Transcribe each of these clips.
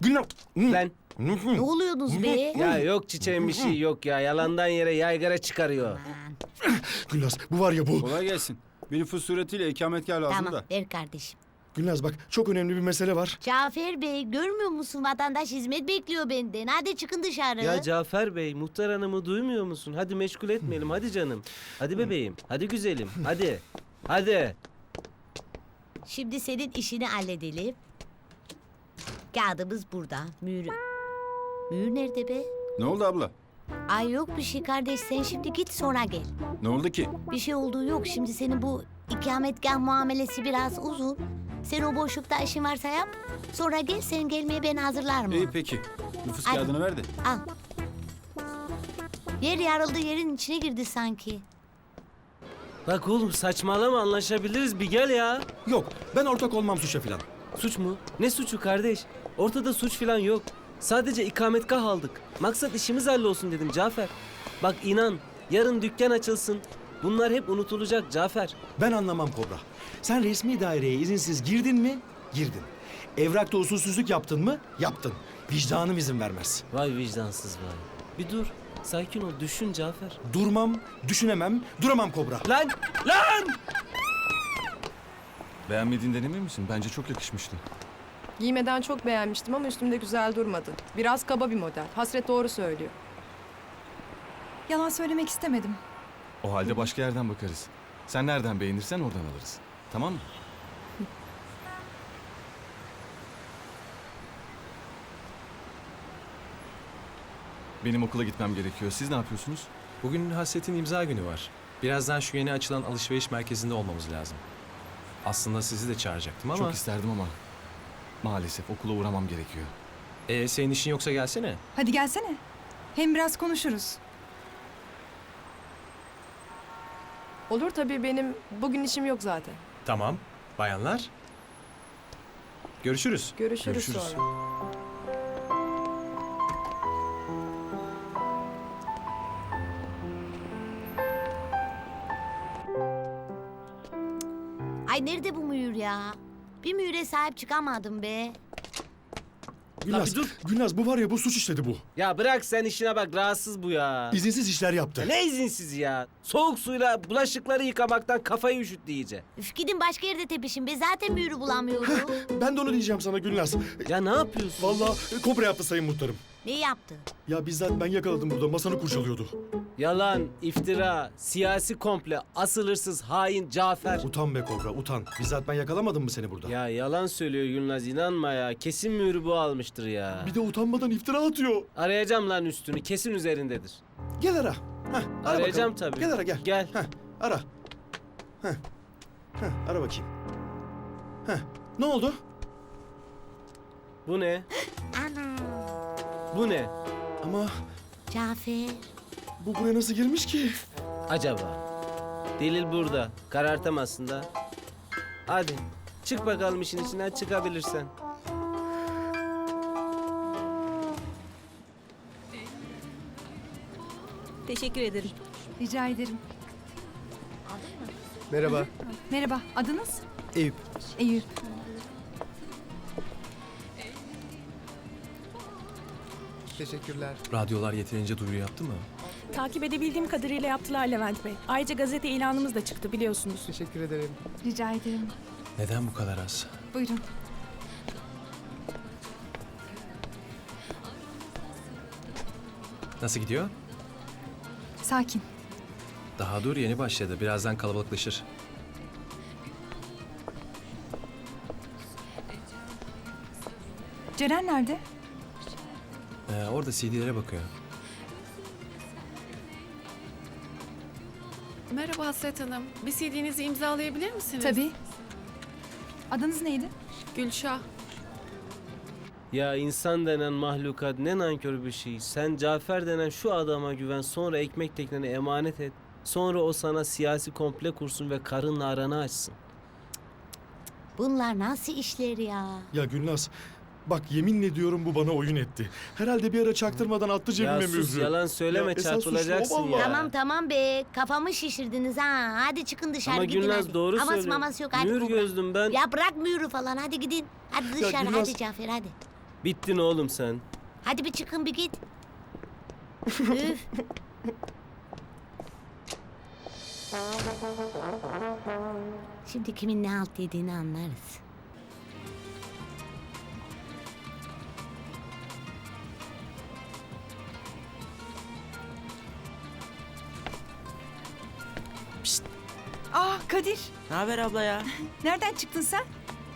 Gülnaz. Lan. Ne oluyorsunuz be? Ya yok çiçeğin bir şey yok ya. Yalandan yere yaygara çıkarıyor. Gülnaz bu var ya bu. Kolay gelsin. Bir nüfus suretiyle ikametgah lazım Tamam da. ver kardeşim. Gülnaz bak çok önemli bir mesele var. Cafer Bey görmüyor musun vatandaş hizmet bekliyor benden. Hadi çıkın dışarı. Ya Cafer Bey, muhtar hanımı duymuyor musun? Hadi meşgul etmeyelim, hadi canım. Hadi bebeğim, hadi güzelim, hadi. Hadi. Şimdi senin işini halledelim. Kağıdımız burada. Mühür. Mühür nerede be? Ne oldu abla? Ay yok bir şey kardeş sen şimdi git sonra gel. Ne oldu ki? Bir şey olduğu yok. Şimdi senin bu ikametgah muamelesi biraz uzun. Sen o boşlukta işin varsa yap. Sonra gel sen gelmeye ben hazırlarım. İyi peki. Nüfus Ay. kağıdını ver de. Al. Yer yarıldı yerin içine girdi sanki. Bak oğlum saçmalama anlaşabiliriz bir gel ya. Yok ben ortak olmam suça filan. Suç mu? Ne suçu kardeş? Ortada suç falan yok. Sadece ikametgah aldık. Maksat işimiz hallolsun dedim Cafer. Bak inan yarın dükkan açılsın. Bunlar hep unutulacak Cafer. Ben anlamam Kobra. Sen resmi daireye izinsiz girdin mi? Girdin. Evrakta usulsüzlük yaptın mı? Yaptın. Vicdanım izin vermez. Vay vicdansız vay. Bir dur. Sakin ol düşün Cafer. Durmam, düşünemem, duramam Kobra. Lan! Lan! Beğenmediğinden emin misin? Bence çok yakışmıştı. Giymeden çok beğenmiştim ama üstümde güzel durmadı. Biraz kaba bir model. Hasret doğru söylüyor. Yalan söylemek istemedim. O halde başka yerden bakarız. Sen nereden beğenirsen oradan alırız. Tamam mı? Benim okula gitmem gerekiyor. Siz ne yapıyorsunuz? Bugün Hasret'in imza günü var. Birazdan şu yeni açılan alışveriş merkezinde olmamız lazım. Aslında sizi de çağıracaktım ama... Çok isterdim ama maalesef okula uğramam gerekiyor. Ee, senin işin yoksa gelsene. Hadi gelsene. Hem biraz konuşuruz. Olur tabii benim bugün işim yok zaten. Tamam. Bayanlar. Görüşürüz. Görüşürüz, Görüşürüz. sonra. Ay nerede bu mühür ya? Bir mühüre sahip çıkamadım be. Gülnaz, bir dur. Gülnaz bu var ya bu suç işledi bu. Ya bırak sen işine bak rahatsız bu ya. İzinsiz işler yaptı. Ya ne izinsiz ya? Soğuk suyla bulaşıkları yıkamaktan kafayı üşüttü iyice. Üf gidin başka yerde tepişin be. Zaten mühürü bulamıyorum. Ben de onu diyeceğim sana Gülnaz. Ya ne yapıyorsun? Vallahi Kobra yaptı sayın muhtarım. Ne yaptı? Ya bizzat ben yakaladım burada masanı kurcalıyordu. Yalan, iftira, siyasi komple, asıl hırsız, hain Cafer. Utan be Kobra utan. Bizzat ben yakalamadım mı seni burada? Ya yalan söylüyor Gülnaz inanma ya. Kesin mührü bu almıştır ya. Bir de utanmadan iftira atıyor. Arayacağım lan üstünü kesin üzerindedir. Gel ara. Heh, ara Arayacağım bakalım. tabii. Gel ara gel. Gel. Heh, ara. Heh. Heh, ara bakayım. Heh. Ne oldu? Bu ne? Ana. Bu ne? Ama Cafer. bu buraya nasıl girmiş ki? Acaba? Delil burada. Karartamazsın da. Hadi. Çık bakalım işin içinden çıkabilirsen. Teşekkür ederim. Rica ederim. Merhaba. Merhaba, adınız? Eyüp. Eyüp. Teşekkürler. Radyolar yeterince duyuru yaptı mı? Takip edebildiğim kadarıyla yaptılar Levent Bey. Ayrıca gazete ilanımız da çıktı biliyorsunuz. Teşekkür ederim. Rica ederim. Neden bu kadar az? Buyurun. Nasıl gidiyor? Sakin. Daha dur yeni başladı. Birazdan kalabalıklaşır. Ceren nerede? Ee, orada CD'lere bakıyor. Merhaba Hasret Hanım. Bir CD'nizi imzalayabilir misiniz? Tabii. Adınız neydi? Gülşah. Ya insan denen mahlukat ne nankör bir şey. Sen Cafer denen şu adama güven sonra ekmek tekneni emanet et. Sonra o sana siyasi komple kursun ve karınla aranı açsın. Bunlar nasıl işler ya? Ya Gülnaz bak yeminle ediyorum bu bana oyun etti. Herhalde bir ara çaktırmadan attı cebime Ya sus mührü. yalan söyleme Ya esas suçlu o çarpılacaksın vallahi. ya. Tamam tamam be. Kafamı şişirdiniz ha. Hadi çıkın dışarı Ama gidin Gülnaz hadi. doğru Aması söylüyor. maması yok hadi. Mühür gözlüm ben. Ya bırak mühürü falan hadi gidin. Hadi dışarı Gülnaz- hadi Cafer hadi. Bittin oğlum sen. Hadi bir çıkın bir git. Üf. Şimdi kimin ne halt yediğini anlarız. Ah Kadir. Ne haber abla ya? Nereden çıktın sen?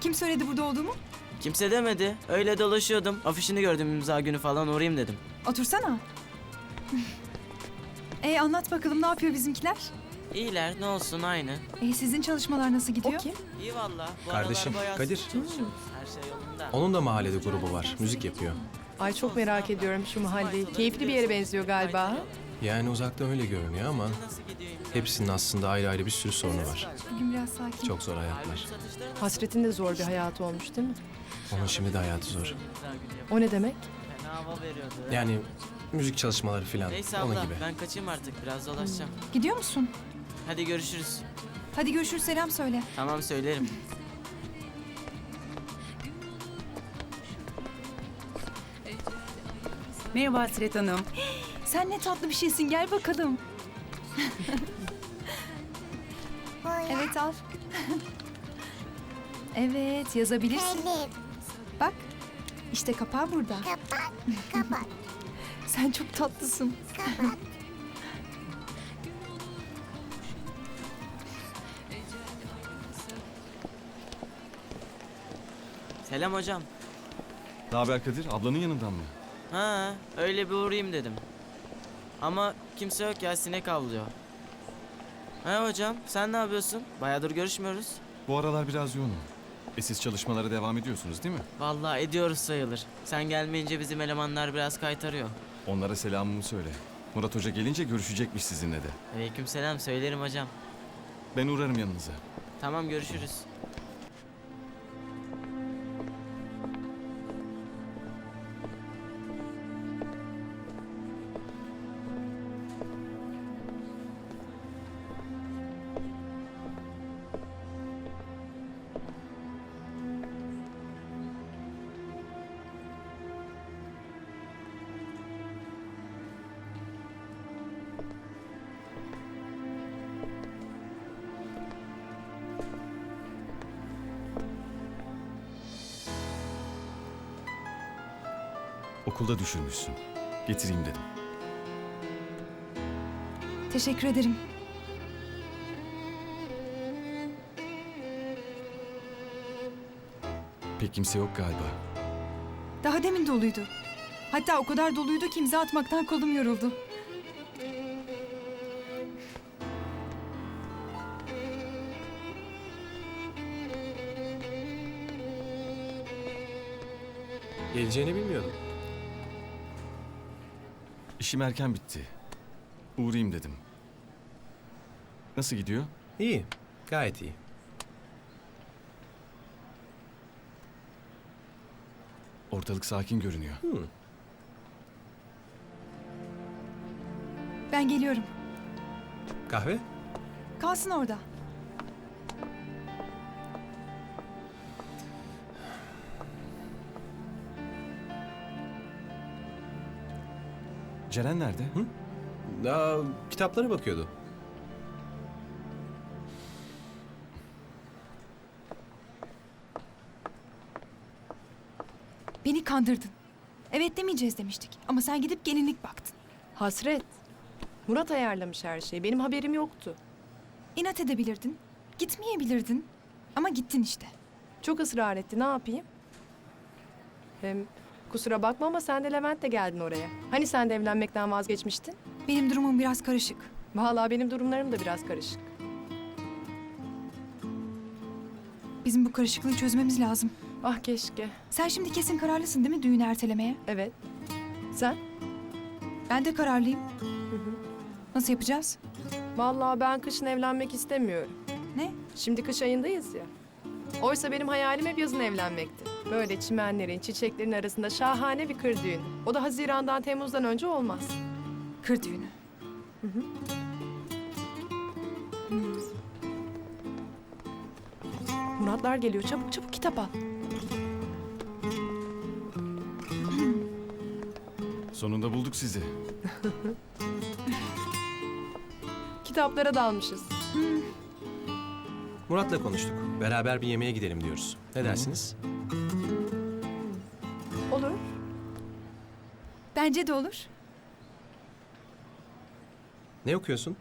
Kim söyledi burada olduğumu? Kimse demedi. Öyle dolaşıyordum. Afişini gördüm imza günü falan uğrayayım dedim. Otursana. E anlat bakalım ne yapıyor bizimkiler? İyiler ne olsun aynı. E sizin çalışmalar nasıl O gidiyor? kim? İyi valla. Bu Kardeşim, bayağı Kadir. sıkı çalışıyoruz. Her şey yolunda. Onun da mahallede grubu var. Müzik yapıyor. Ay çok merak ediyorum şu mahalleyi. Keyifli bir yere benziyor galiba. ha? Yani uzaktan öyle görünüyor ama hepsinin aslında ayrı ayrı bir sürü sorunu var. Bugün biraz sakin. Çok zor hayatlar. Hasret'in de zor bir hayatı olmuş değil mi? Onun şimdi de hayatı zor. O ne demek? Yani müzik çalışmaları falan. Neyse Onun abla gibi. ben kaçayım artık biraz dolaşacağım. Gidiyor musun? Hadi görüşürüz. Hadi görüşürüz selam söyle. Tamam söylerim. Merhaba Hasret Hanım. Sen ne tatlı bir şeysin gel bakalım. evet al. evet yazabilirsin. Bak işte kapağı burada. Kapat, kapat, Sen çok tatlısın. kapat. Selam hocam. Ne haber Kadir? Ablanın yanından mı? Ha öyle bir uğrayayım dedim. Ama kimse yok ya sinek avlıyor. Ha hocam sen ne yapıyorsun? Bayağıdır görüşmüyoruz. Bu aralar biraz yoğunum. E siz çalışmalara devam ediyorsunuz değil mi? Vallahi ediyoruz sayılır. Sen gelmeyince bizim elemanlar biraz kaytarıyor. Onlara selamımı söyle. Murat Hoca gelince görüşecekmiş sizinle de. Aleykümselam söylerim hocam. Ben uğrarım yanınıza. Tamam görüşürüz. Okulda düşürmüşsün. Getireyim dedim. Teşekkür ederim. Pek kimse yok galiba. Daha demin doluydu. Hatta o kadar doluydu ki imza atmaktan kolum yoruldu. Geleceğini bilmiyordum. İşim erken bitti. Uğrayayım dedim. Nasıl gidiyor? İyi. Gayet iyi. Ortalık sakin görünüyor. Ben geliyorum. Kahve? Kalsın orada. Ceren nerede? Aa, kitaplara bakıyordu. Beni kandırdın. Evet demeyeceğiz demiştik. Ama sen gidip gelinlik baktın. Hasret. Murat ayarlamış her şeyi. Benim haberim yoktu. İnat edebilirdin. Gitmeyebilirdin. Ama gittin işte. Çok ısrar etti. Ne yapayım? Hem kusura bakma ama sen de Levent'le geldin oraya. Hani sen de evlenmekten vazgeçmiştin? Benim durumum biraz karışık. Vallahi benim durumlarım da biraz karışık. Bizim bu karışıklığı çözmemiz lazım. Ah keşke. Sen şimdi kesin kararlısın değil mi düğünü ertelemeye? Evet. Sen? Ben de kararlıyım. Nasıl yapacağız? Vallahi ben kışın evlenmek istemiyorum. Ne? Şimdi kış ayındayız ya. Oysa benim hayalim hep yazın evlenmekti. Böyle çimenlerin, çiçeklerin arasında şahane bir kır düğünü. O da Haziran'dan Temmuz'dan önce olmaz. Kır düğünü. Muratlar geliyor. Çabuk çabuk kitap al. Sonunda bulduk sizi. Kitaplara dalmışız. Murat'la konuştuk. Beraber bir yemeğe gidelim diyoruz. Ne dersiniz? Olur. Bence de olur. Ne okuyorsun?